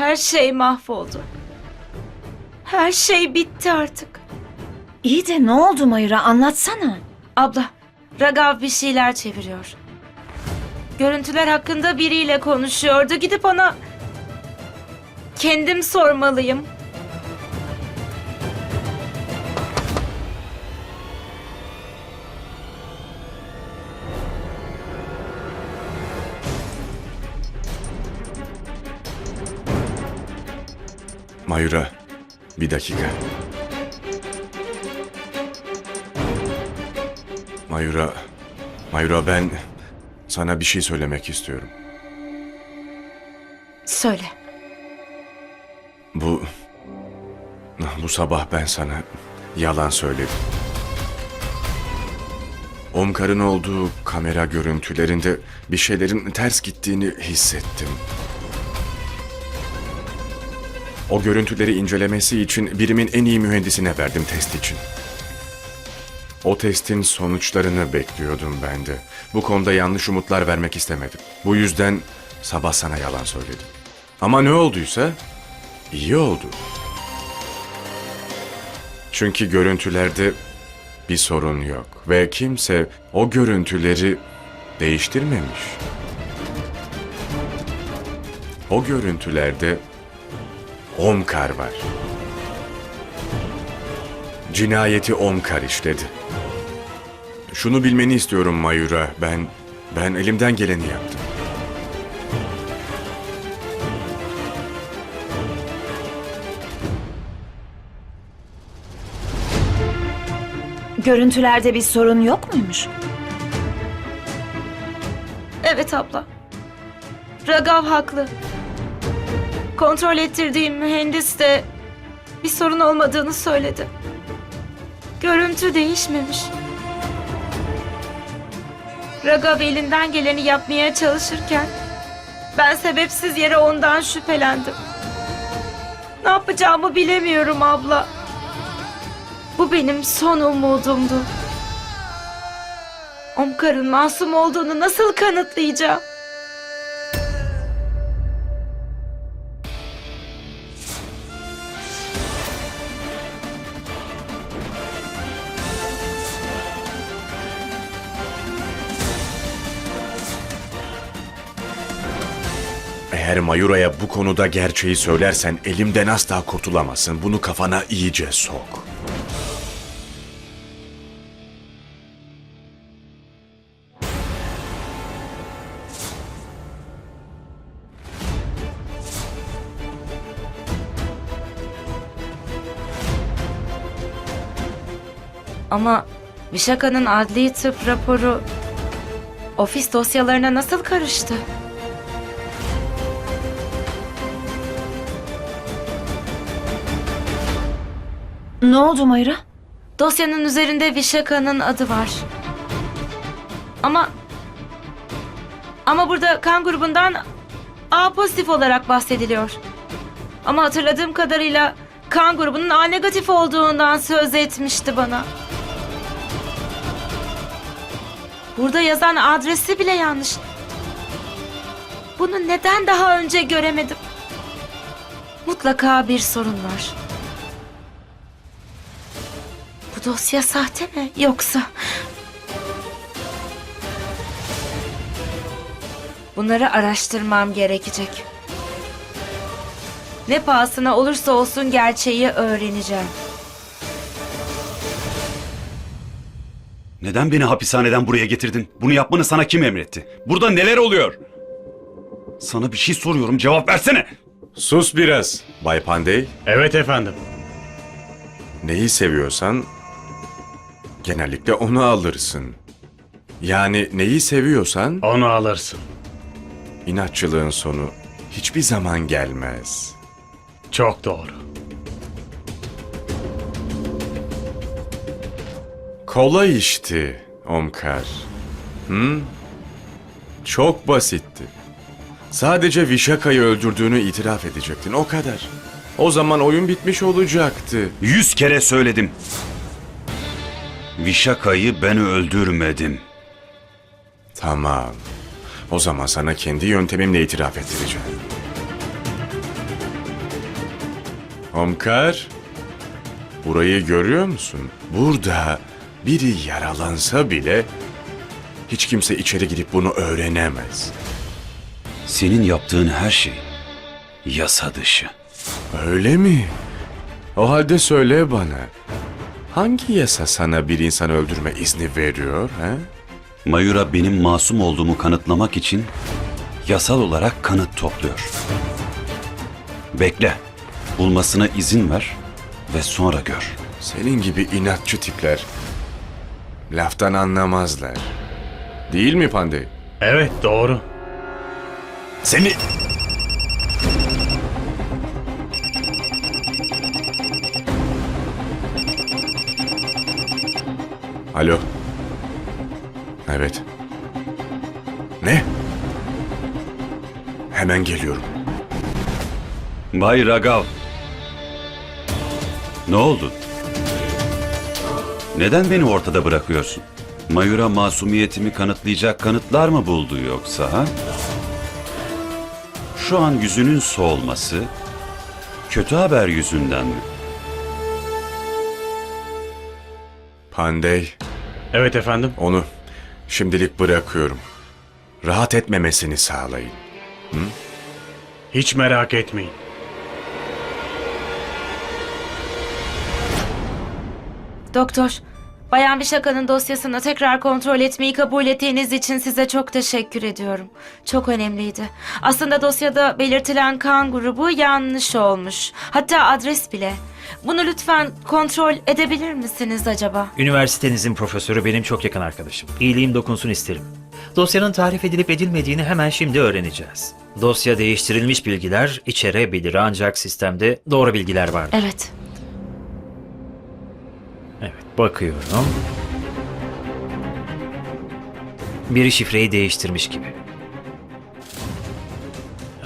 Her şey mahvoldu. Her şey bitti artık. İyi de ne oldu Mayra anlatsana. Abla, Ragav bir şeyler çeviriyor. Görüntüler hakkında biriyle konuşuyordu. Gidip ona kendim sormalıyım. Mayura, bir dakika. Mayura, Mayura ben sana bir şey söylemek istiyorum. Söyle. Bu bu sabah ben sana yalan söyledim. Omkar'ın olduğu kamera görüntülerinde bir şeylerin ters gittiğini hissettim. O görüntüleri incelemesi için birimin en iyi mühendisine verdim test için. O testin sonuçlarını bekliyordum ben de. Bu konuda yanlış umutlar vermek istemedim. Bu yüzden sabah sana yalan söyledim. Ama ne olduysa iyi oldu. Çünkü görüntülerde bir sorun yok ve kimse o görüntüleri değiştirmemiş. O görüntülerde Omkar var. Cinayeti Omkar işledi. Şunu bilmeni istiyorum Mayura. Ben ben elimden geleni yaptım. Görüntülerde bir sorun yok muymuş? Evet abla. Ragav haklı. Kontrol ettirdiğim mühendis de bir sorun olmadığını söyledi. Görüntü değişmemiş. Ragav elinden geleni yapmaya çalışırken ben sebepsiz yere ondan şüphelendim. Ne yapacağımı bilemiyorum abla. Bu benim son umudumdu. Omkar'ın masum olduğunu nasıl kanıtlayacağım? Eğer Mayura'ya bu konuda gerçeği söylersen elimden asla kurtulamazsın. Bunu kafana iyice sok. Ama Vişaka'nın adli tıp raporu ofis dosyalarına nasıl karıştı? Ne oldu Mayra? Dosyanın üzerinde Vişaka'nın adı var. Ama ama burada kan grubundan A pozitif olarak bahsediliyor. Ama hatırladığım kadarıyla kan grubunun A negatif olduğundan söz etmişti bana. Burada yazan adresi bile yanlış. Bunu neden daha önce göremedim? Mutlaka bir sorun var. Bu dosya sahte mi yoksa? Bunları araştırmam gerekecek. Ne pahasına olursa olsun gerçeği öğreneceğim. Neden beni hapishaneden buraya getirdin? Bunu yapmanı sana kim emretti? Burada neler oluyor? Sana bir şey soruyorum cevap versene. Sus biraz. Bay Pandey, Evet efendim. neyi seviyorsan genellikle onu alırsın. Yani neyi seviyorsan Onu alırsın. inatçılığın sonu hiçbir zaman gelmez. Çok doğru. Kolay işti Omkar. Hı? Çok basitti. Sadece Vişaka'yı öldürdüğünü itiraf edecektin o kadar. O zaman oyun bitmiş olacaktı. Yüz kere söyledim. Vişaka'yı ben öldürmedim. Tamam. O zaman sana kendi yöntemimle itiraf ettireceğim. Omkar, burayı görüyor musun? Burada biri yaralansa bile hiç kimse içeri girip bunu öğrenemez. Senin yaptığın her şey yasa dışı. Öyle mi? O halde söyle bana. Hangi yasa sana bir insan öldürme izni veriyor? He? Mayura benim masum olduğumu kanıtlamak için yasal olarak kanıt topluyor. Bekle. Bulmasına izin ver ve sonra gör. Senin gibi inatçı tipler laftan anlamazlar. Değil mi Pandey? Evet doğru. Seni... Alo. Evet. Ne? Hemen geliyorum. Bay Ragav. Ne oldu? Neden beni ortada bırakıyorsun? Mayura masumiyetimi kanıtlayacak kanıtlar mı buldu yoksa ha? Şu an yüzünün solması kötü haber yüzünden mi? Pandey, Evet efendim. onu şimdilik bırakıyorum. Rahat etmemesini sağlayın. Hiç merak etmeyin. Doktor, Bayan Vişaka'nın dosyasını tekrar kontrol etmeyi kabul ettiğiniz için size çok teşekkür ediyorum. Çok önemliydi. Aslında dosyada belirtilen kan grubu yanlış olmuş. Hatta adres bile. Bunu lütfen kontrol edebilir misiniz acaba? Üniversitenizin profesörü benim çok yakın arkadaşım. İyiliğim dokunsun isterim. Dosyanın tarif edilip edilmediğini hemen şimdi öğreneceğiz. Dosya değiştirilmiş bilgiler içerebilir ancak sistemde doğru bilgiler var. Evet. Evet, bakıyorum. Biri şifreyi değiştirmiş gibi.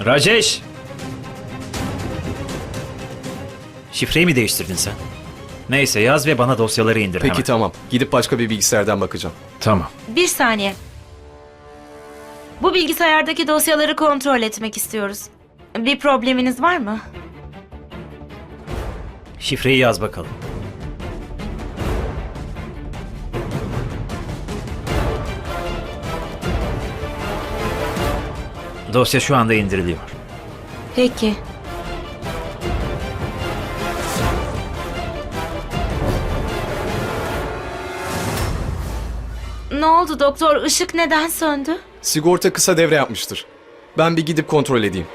Rajesh! Şifreyi mi değiştirdin sen? Neyse yaz ve bana dosyaları indir Peki hemen. tamam. Gidip başka bir bilgisayardan bakacağım. Tamam. Bir saniye. Bu bilgisayardaki dosyaları kontrol etmek istiyoruz. Bir probleminiz var mı? Şifreyi yaz bakalım. Dosya şu anda indiriliyor. Peki. Ne oldu doktor? Işık neden söndü? Sigorta kısa devre yapmıştır. Ben bir gidip kontrol edeyim.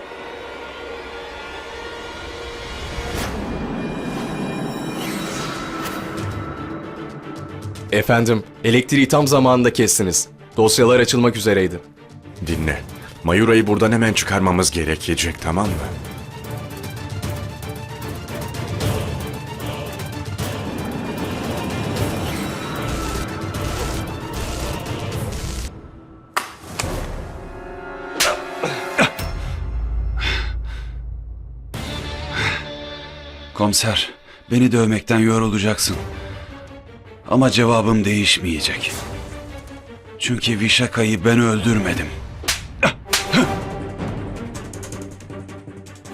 Efendim, elektriği tam zamanında kestiniz. Dosyalar açılmak üzereydi. Dinle. Mayura'yı buradan hemen çıkarmamız gerekecek tamam mı? Komiser, beni dövmekten yorulacaksın. Ama cevabım değişmeyecek. Çünkü Vişaka'yı ben öldürmedim.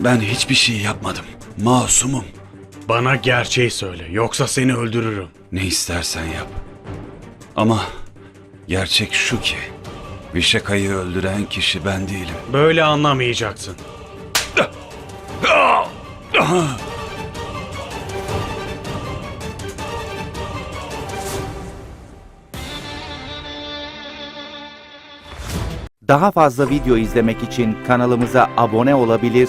Ben hiçbir şey yapmadım. Masumum. Bana gerçeği söyle yoksa seni öldürürüm. Ne istersen yap. Ama gerçek şu ki Vişaka'yı öldüren kişi ben değilim. Böyle anlamayacaksın. Daha fazla video izlemek için kanalımıza abone olabilir,